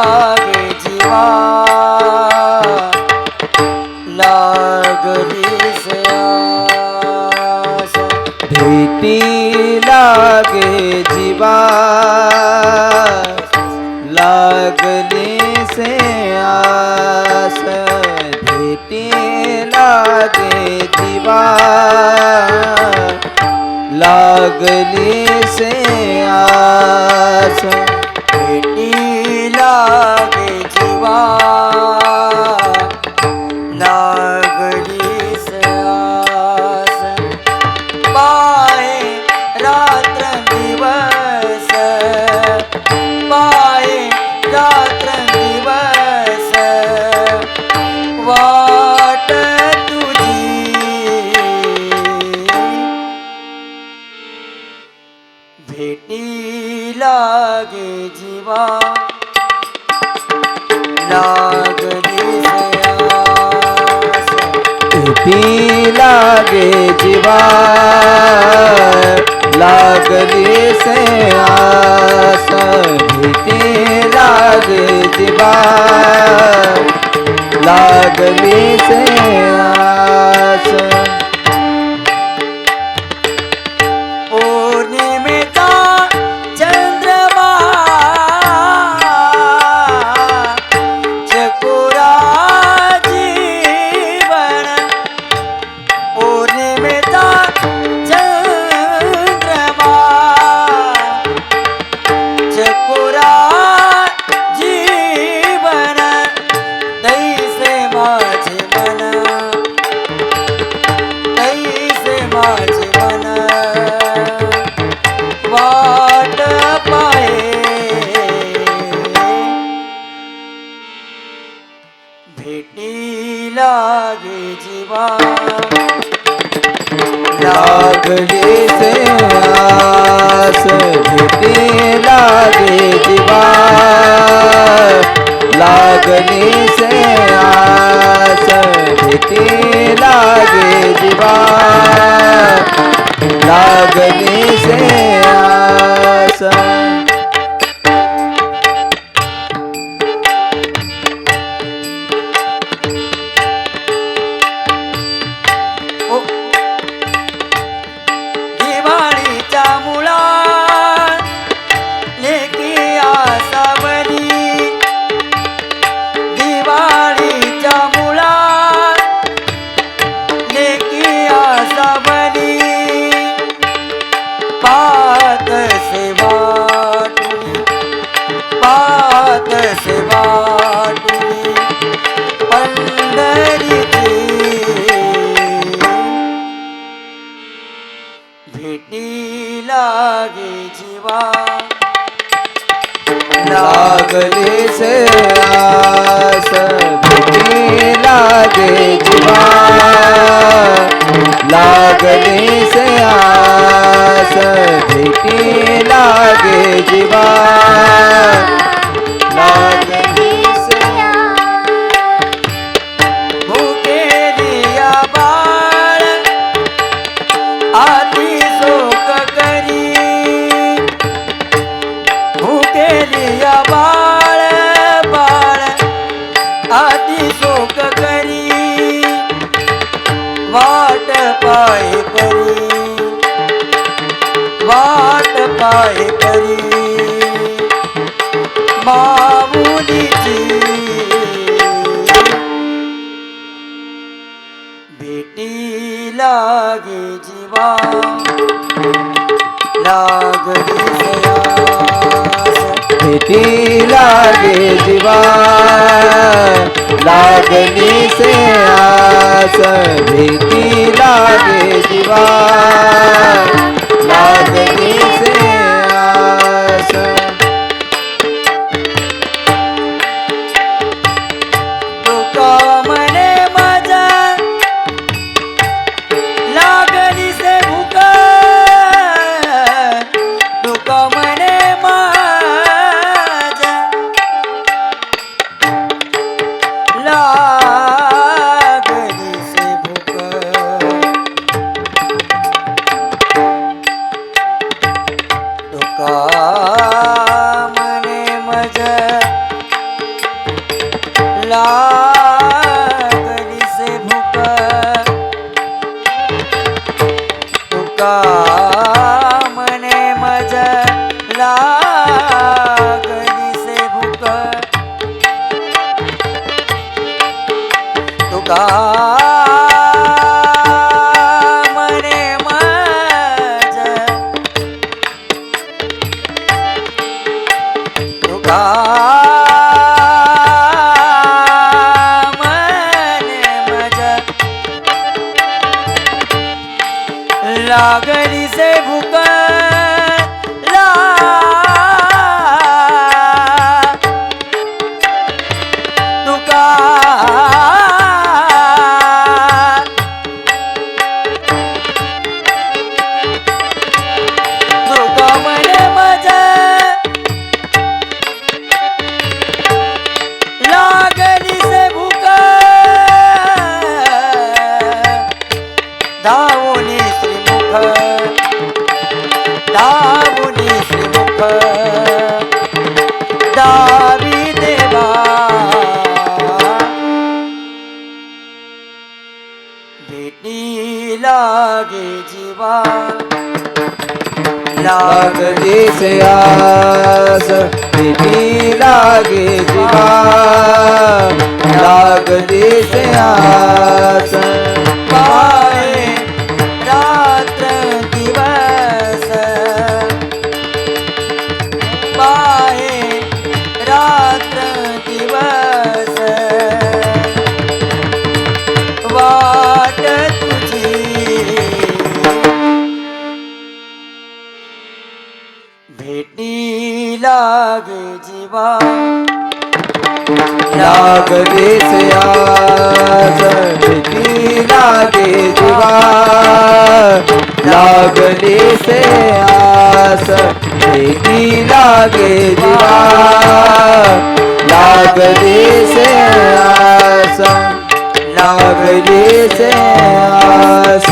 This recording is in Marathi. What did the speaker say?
लागे जीवा. लागलीस आस भेटी लागे जीवा. लागली से आस भेटी लागे जीवा. लागली से आस भेटी लागे जीवा। लागली भेटी लागे जीवा। लागली से आस, भेटी लागे जीवा। लागली से आस लागे जीवा। लागली से आस भेटी लागे जीवा। लागली लागली से आस भेटी लागे जीवा लागली से आस भेटी लागे जीवा बाळ बाळ आधी शोक करी वाट पाय परी वाट पाय परी माऊलीची भेटी लागे जीवा लागली किती लागे जीवा. लागली से आस भीती लागे जीवा. 축하합니다. लागली से भूक लागे जीवा। लाग लागली आस भीती लागे जीवा। लागली आस। पाय रात्र दिवस। पाय रात्र जीवा। लागली से भीती लागे जीवा। लागली से आस भीती लागे जीवा। लागली से आस लागली से आस